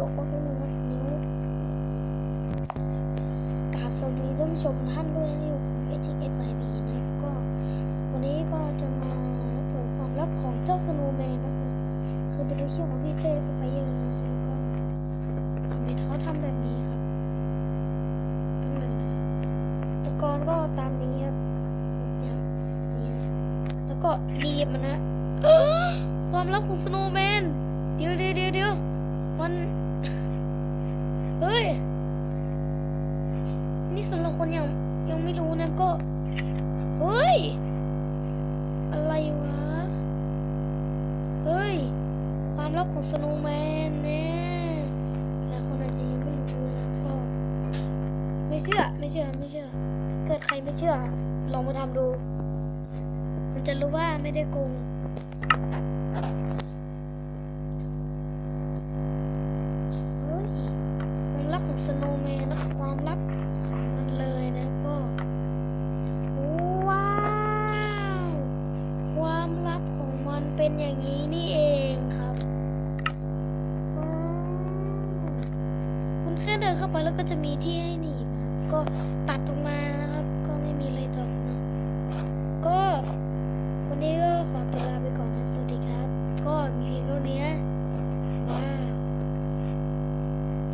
ยกนิ้วกราบสวัสดีท่านผู้ชมท่านด้วยนะอยู่ผมเอทิเอสไบีนะ ก็ วันนี้ก็จะมาเปิดความลับของเจ้าสโนว์แมนนะคือเป็นลูกเขี้ยของพี่เต้สไปเยอร์นะแล้วก็ทำไมเขาทำแบบนี้ครับเป็นแบบนะอุปกรณ์ก็ตามนี้ครับแล้วก็ดีบมันนะความลับของสโนว์แมน นี่สำหรับคนยังยังไม่รู้นะก็ เฮ้ย อะไรวะ เฮ้ย ความลับของสโนว์แมนเนี่ยหลายคนอาจจะยังไม่รู้นะก็ ไม่เชื่อไม่เชื่อไม่เชื่อ ถ้าเกิดใครไม่เชื่อ ลองมาทำดู มันจะรู้ว่าไม่ได้โกง ของสโนว์แมนนะความลับของมันเลยนะก็ว้าวความลับของมันเป็นอย่างนี้นี่เองครับคุณแค่เดินเข้าไปแล้วก็จะมีที่ให้หนีบก็ตัดออกมานะ